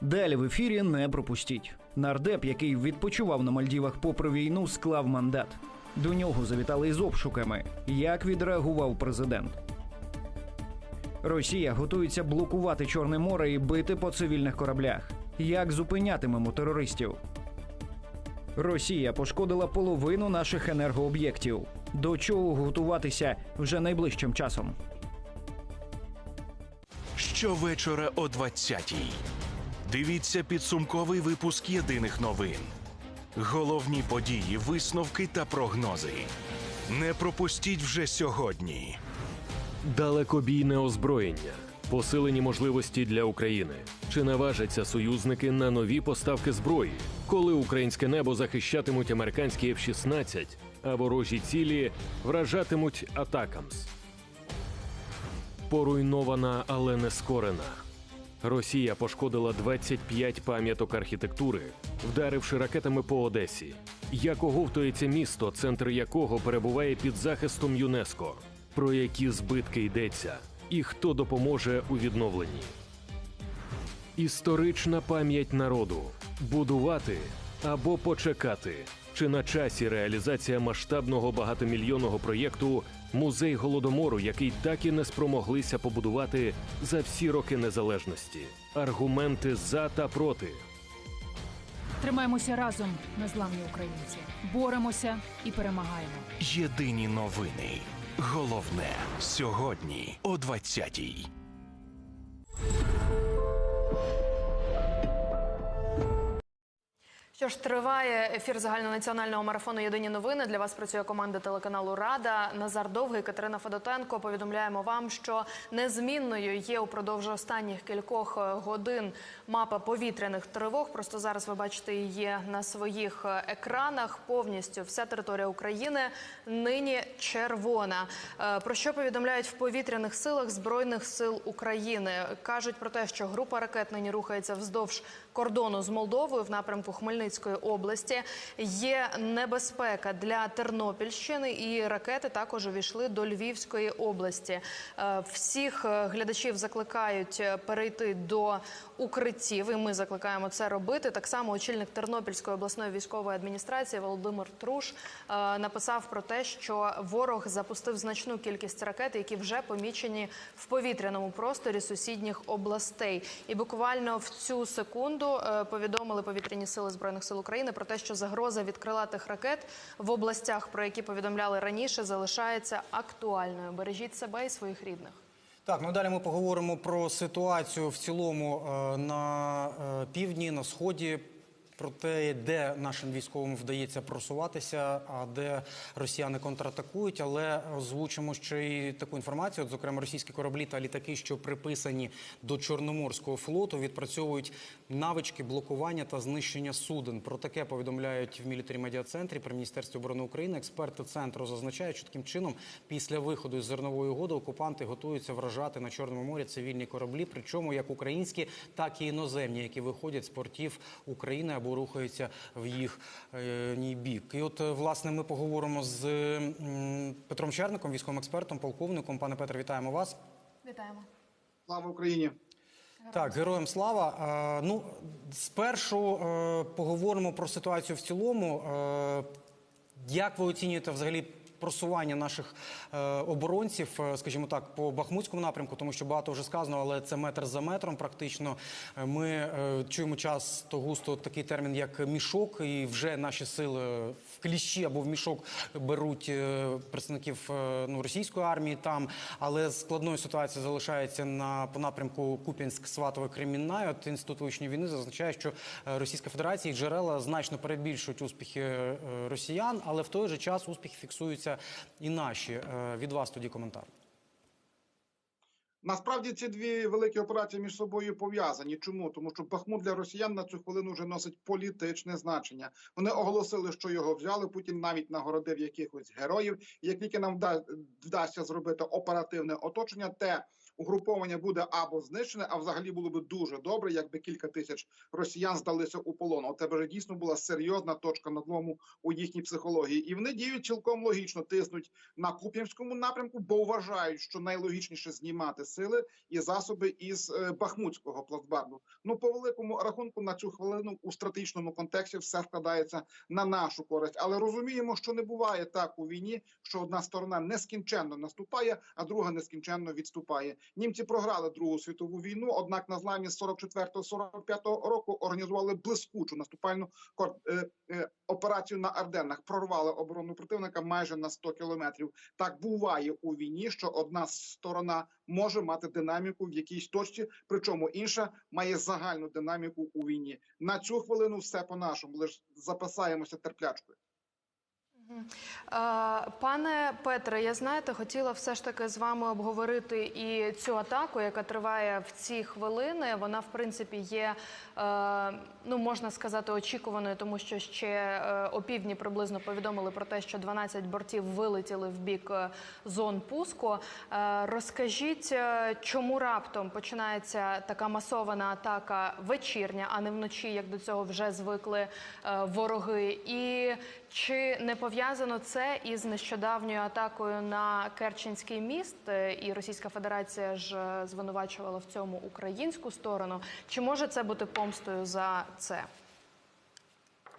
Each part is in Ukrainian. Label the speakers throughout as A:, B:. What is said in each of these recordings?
A: Далі в ефірі не пропустіть. Нардеп, який відпочивав на Мальдівах попри війну, склав мандат. До нього завітали із обшуками. Як відреагував президент? Росія готується блокувати Чорне море і бити по цивільних кораблях. Як зупинятимемо терористів? Росія пошкодила половину наших енергооб'єктів. До чого готуватися вже найближчим часом?
B: Щовечора о 20-й. Дивіться підсумковий випуск єдиних новин. Головні події, висновки та прогнози. Не пропустіть вже сьогодні.
C: Далекобійне озброєння, посилені можливості для України. Чи наважаться союзники на нові поставки зброї, коли українське небо захищатимуть американські F-16, а ворожі цілі вражатимуть атакамс? Поруйнована, але не скорена. Росія пошкодила 25 пам'яток архітектури, вдаривши ракетами по Одесі. Як оговтується місто, центр якого перебуває під захистом ЮНЕСКО? Про які збитки йдеться, і хто допоможе у відновленні? Історична пам'ять народу будувати або почекати. Чи на часі реалізація масштабного багатомільйонного проєкту Музей голодомору, який так і не спромоглися побудувати за всі роки незалежності? Аргументи за та проти.
D: Тримаємося разом, незламні українці. Боремося і перемагаємо.
B: Єдині новини. Головне сьогодні о 20-й.
E: Що ж триває ефір загальнонаціонального марафону Єдині новини. Для вас працює команда телеканалу Рада. Назар Довгий, Катерина Федотенко. Повідомляємо вам, що незмінною є упродовж останніх кількох е, годин мапа повітряних тривог. Просто зараз ви бачите її на своїх е, екранах. Повністю вся територія України нині червона. Е, Про що повідомляють в повітряних силах збройних сил України? кажуть про те, що група ракет нині рухається вздовж кордону з Молдовою в напрямку Хмельницької області. Є небезпека для Тернопільщини, і ракети також увійшли до Львівської області. Е, Всіх е, глядачів закликають е, перейти до укриттів, і ми закликаємо це робити. Так само очільник Тернопільської обласної військової адміністрації Володимир Труш написав про те, що ворог запустив значну кількість ракет, які вже помічені в повітряному просторі сусідніх областей. І буквально в цю секунду повідомили повітряні сили збройних сил України про те, що загроза від крилатих ракет в областях, про які повідомляли раніше, залишається актуальною. Бережіть себе і своїх рідних.
F: Так, ну далі ми поговоримо про ситуацію в цілому е, на е, півдні, на сході. Про те, де нашим військовим вдається просуватися, а де росіяни контратакують. Але озвучимо ще й таку інформацію. От, зокрема, російські кораблі та літаки, що приписані до Чорноморського флоту, відпрацьовують навички блокування та знищення суден. Про таке повідомляють в мілітарі медіа центрі при міністерстві оборони України. Експерти центру зазначають, що таким чином, після виходу із зернової угоди, окупанти готуються вражати на чорному морі цивільні кораблі, причому як українські, так і іноземні, які виходять з портів України або рухаються в їх е, бік. І от е, власне ми поговоримо з Петром Черником, військовим експертом, полковником. Пане Петре, вітаємо вас.
E: Вітаємо.
G: Слава Україні!
F: Так, героям слава. Е, ну, спершу поговоримо про ситуацію в цілому. Як ви оцінюєте взагалі просування наших е, оборонців, е, скажімо так, по Бахмутському напрямку, тому що багато вже сказано, але це метр за метром. Практично Е, ми чуємо часто густо такий термін, як мішок, і вже наші сили в кліщі або в мішок беруть представників ну, російської армії там, але складною ситуація залишається на по напрямку Куп'янськ, Сватове, Кремінна. От інститут вивчення війни зазначає, що Російська Федерація і джерела значно перебільшують успіхи росіян, але в той же час успіхи фіксуються і наші. Е, Від вас тоді коментар.
G: Насправді ці дві великі операції між собою пов'язані. Чому? Тому що Бахмут для росіян на цю хвилину вже носить політичне значення. Вони оголосили, що його взяли. Путін навіть нагородив якихось героїв. Як тільки нам вдасться зробити оперативне оточення, те угруповання буде або знищене, а взагалі було б дуже добре, якби кілька тисяч росіян здалися у полон. У тебе вже дійсно була серйозна точка надлому у їхній психології, і вони діють цілком логічно, тиснуть на Куп'янському напрямку, бо вважають, що найлогічніше знімати сили і засоби із е, Бахмутського плацдарму. Ну по великому рахунку на цю хвилину у стратегічному контексті все складається на нашу користь, але розуміємо, що не буває так у війні, що одна сторона нескінченно наступає, а друга нескінченно відступає. Німці програли Другу світову війну. Однак на зламі 44-45 року організували блискучу наступальну е, е, операцію на Арденнах. Прорвали оборону противника майже на 100 кілометрів. Так буває у війні, що одна сторона може мати динаміку в якійсь точці, причому інша має загальну динаміку у війні. На цю хвилину все по нашому. Лише запасаємося терплячкою.
E: Пане Петре, я знаєте, хотіла все ж таки з вами обговорити і цю атаку, яка триває в ці хвилини. Вона, в принципі, є, е, ну можна сказати, очікуваною, тому що ще е, опівдні приблизно повідомили про те, що 12 бортів вилетіли в бік е, зон пуску. Розкажіть, чому раптом починається така масована атака вечірня, а не вночі, як до цього вже звикли вороги, і чи не пов'язано це із нещодавньою атакою на Керченський міст? Е, І Російська Федерація ж е, звинувачувала в цьому українську сторону. Чи може це бути помстою за це?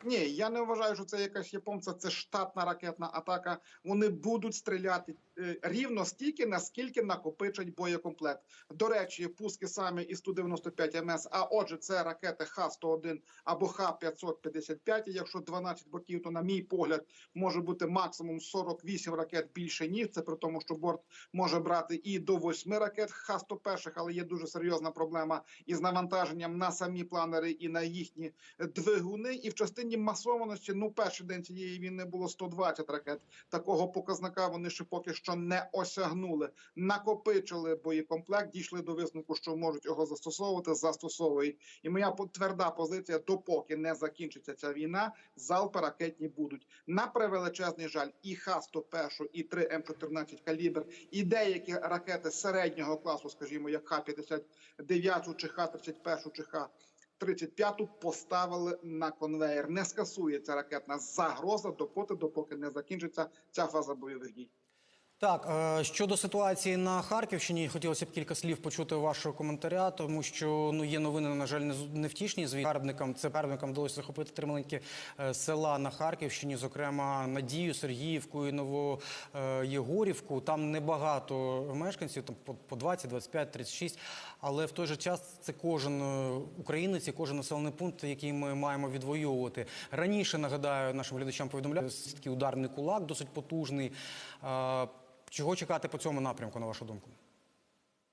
G: Ні, я не вважаю, що це якась є помста. це штатна ракетна атака. Вони будуть стріляти рівно стільки, наскільки накопичать боєкомплект. До речі, пуски саме із 195 МС. А отже, це ракети Х-101 або Х-555. І Якщо 12 бортів, то на мій погляд може бути максимум 48 ракет більше ніж. Це при тому, що борт може брати і до 8 ракет Х-101, але є дуже серйозна проблема із навантаженням на самі планери і на їхні двигуни. І в частині масованості, ну перший день цієї війни було 120 ракет. Такого показника вони ще поки що не осягнули. Накопичили боєкомплект, дійшли до висновку, що можуть його застосовувати, застосовують. І моя тверда позиція, допоки не закінчиться ця війна, залпи ракетні будуть. На превеличезний жаль, і Х-101, і 3 М14 калібр, і деякі ракети середнього класу, скажімо, як Х-59 чи Х-31 чи Х. 35-ту поставили на конвеєр. Не скасується ракетна загроза допоки, допоки не закінчиться ця фаза бойових дій.
F: Так, е, щодо ситуації на Харківщині, хотілося б кілька слів почути вашого коментаря, тому що ну є новини, на жаль, не з- невтішні. Звіт це Карбникам вдалося захопити три маленькі е, села на Харківщині, зокрема Надію, Сергіївку і Новоєгорівку. Там небагато мешканців, там по- по 20, 25, 36, але в той же час це кожен е, українець і кожен населений пункт, який ми маємо відвоювати. Раніше нагадаю нашим глядачам повідомляю, такий ударний кулак, досить потужний. Чого чекати по цьому напрямку, на вашу думку?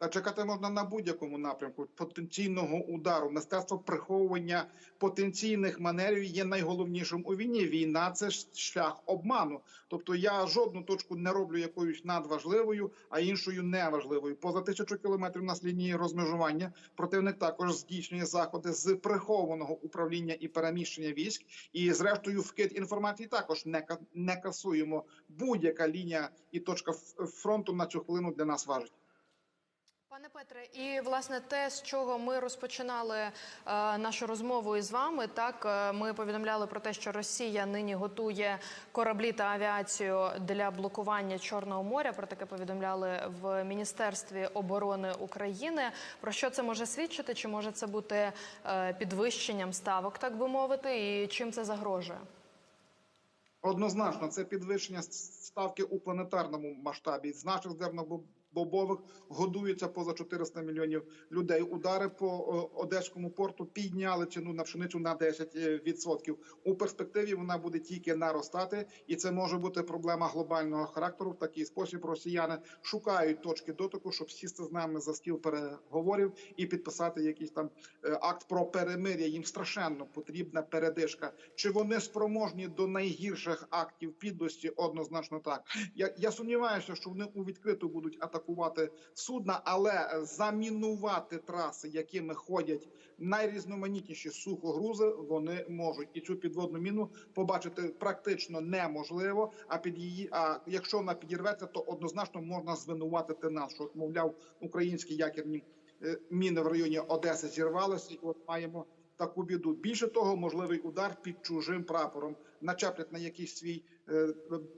G: Чекати можна на будь-якому напрямку потенційного удару. Мистецтво приховування потенційних манерів є найголовнішим у війні. Війна це шлях обману. Тобто я жодну точку не роблю якоюсь надважливою, а іншою неважливою. Поза тисячу кілометрів нас лінії розмежування. Противник також здійснює заходи з прихованого управління і переміщення військ. І зрештою, вкид інформації також не не касуємо. Будь-яка лінія і точка фронту на цю хвилину для нас важить.
E: Пане Петре, і власне те, з чого ми розпочинали е, нашу розмову із вами, так е, ми повідомляли про те, що Росія нині готує кораблі та авіацію для блокування Чорного моря. Про таке повідомляли в Міністерстві оборони України. Про що це може свідчити? Чи може це бути е, підвищенням ставок, так би мовити, і чим це загрожує?
G: Однозначно, це підвищення ставки у планетарному масштабі. З наших зернобобових годується поза 400 мільйонів людей. Удари по е, одеському порту підняли ціну на пшеницю на 10%. У перспективі вона буде тільки наростати, і це може бути проблема глобального характеру. В такий спосіб росіяни шукають точки дотику, щоб сісти з нами за стіл переговорів і підписати якийсь там е, акт про перемир'я. Їм страшенно потрібна передишка. Чи вони спроможні до найгірших актів підлості? Однозначно так. Я, я сумніваюся, що вони у відкриту будуть атакувати. Атакувати судна, але е, замінувати траси, якими ходять найрізноманітніші сухогрузи, вони можуть і цю підводну міну побачити практично неможливо. А під її, а якщо вона підірветься, то однозначно можна звинуватити нас, що мовляв українські якірні е, міни в районі Одеси зірвалися, і от маємо таку біду. Більше того, можливий удар під чужим прапором. Начеплять на якийсь свій е,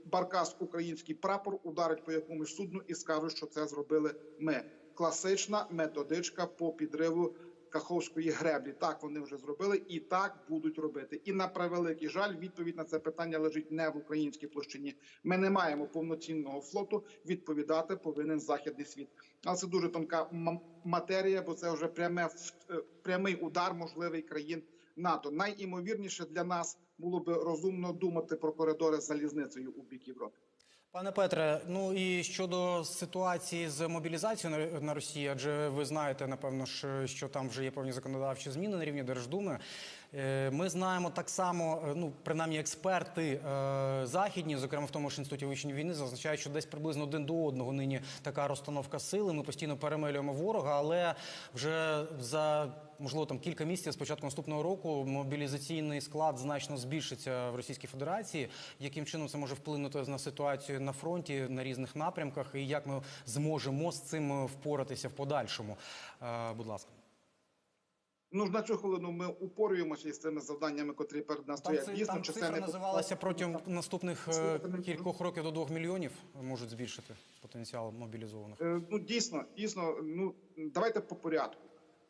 G: баркас український прапор, ударить по якомусь судну і скажуть, що це зробили ми. Класична методичка по підриву Каховської греблі. Так вони вже зробили і так будуть робити. І на превеликий жаль, відповідь на це питання лежить не в українській площині. Ми не маємо повноцінного флоту. Відповідати повинен західний світ. Але це дуже тонка матерія, бо це вже пряме е, прямий удар можливий країн НАТО. Найімовірніше для нас було би розумно думати про коридори з залізницею у бік Європи.
F: Пане Петре, ну і щодо ситуації з мобілізацією на, Росії, адже ви знаєте, напевно що там вже є певні законодавчі зміни на рівні Держдуми. Е, Ми знаємо так само, е, ну принаймні експерти е, західні, зокрема в тому ж інституті вивчення війни, зазначають, що десь приблизно один до одного нині така розстановка сили. Ми постійно перемилюємо ворога, але вже за можливо там кілька місяців з початку наступного року мобілізаційний склад значно збільшиться в Російській Федерації. Яким чином це може вплинути на ситуацію на фронті на різних напрямках, і як ми зможемо з цим впоратися в подальшому? Будь ласка.
G: Ну ж на цю хвилину ми упорюємося із цими завданнями, котрі перед нас стоять. Дійсно,
F: там цифра
G: чисельний
F: називалася протягом наступних е, кількох років до двох мільйонів можуть збільшити потенціал мобілізованих.
G: Е, Ну дійсно, дійсно, ну давайте по порядку.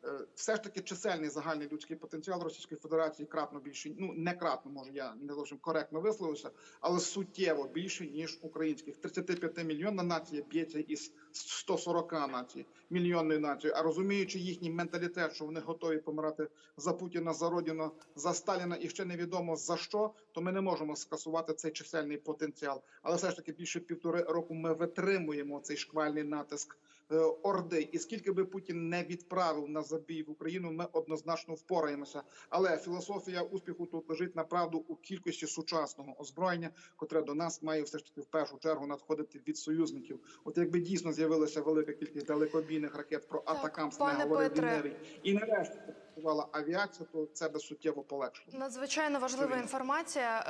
G: Е, Все ж таки чисельний загальний людський потенціал Російської Федерації кратно більший. Ну не кратно, може я не зовсім коректно висловився, але суттєво більше ніж українських. 35 мільйонна нація б'ється із 140 націй, мільйонної нації. А розуміючи їхній менталітет, що вони готові помирати за Путіна, за Родіна, за Сталіна і ще невідомо за що, то ми не можемо скасувати цей чисельний потенціал. Але все ж таки більше півтори року ми витримуємо цей шквальний натиск е, Орди. І скільки би Путін не відправив на забій в Україну, ми однозначно впораємося. Але філософія успіху тут лежить направду у кількості сучасного озброєння, котре до нас має все ж таки в першу чергу надходити від союзників. От якби дійсно з'явилася велика кількість далекобійних ракет про атакам, не говорив. І нарешті працювала авіація, то це би суттєво полегшило.
E: Надзвичайно важлива інформація.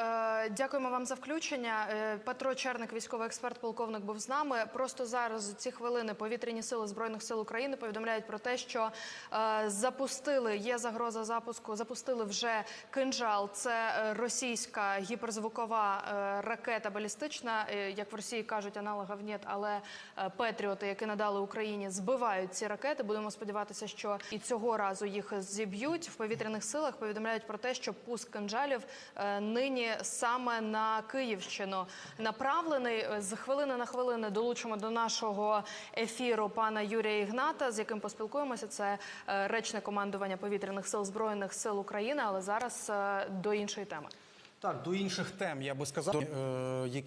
E: Е, Дякуємо вам за включення. Е, Петро Черник, військовий експерт, полковник, був з нами. Просто зараз у ці хвилини повітряні сили збройних сил України повідомляють про те, що е, запустили є загроза запуску. Запустили вже кинжал. Це російська гіперзвукова ракета балістична, як в Росії кажуть, аналогів нет, але петріоти, які надали Україні, збивають ці ракети. Будемо сподіватися, що і цього разу їх зіб'ють. В повітряних силах повідомляють про те, що пуск кинжалів е, нині саме на Київщину направлений. Е, З хвилини на хвилину долучимо до нашого ефіру пана Юрія Ігната, з яким поспілкуємося. Це е, речне командування повітряних сил збройних сил України. Але зараз до іншої теми.
F: Так, до інших тем я би сказав, які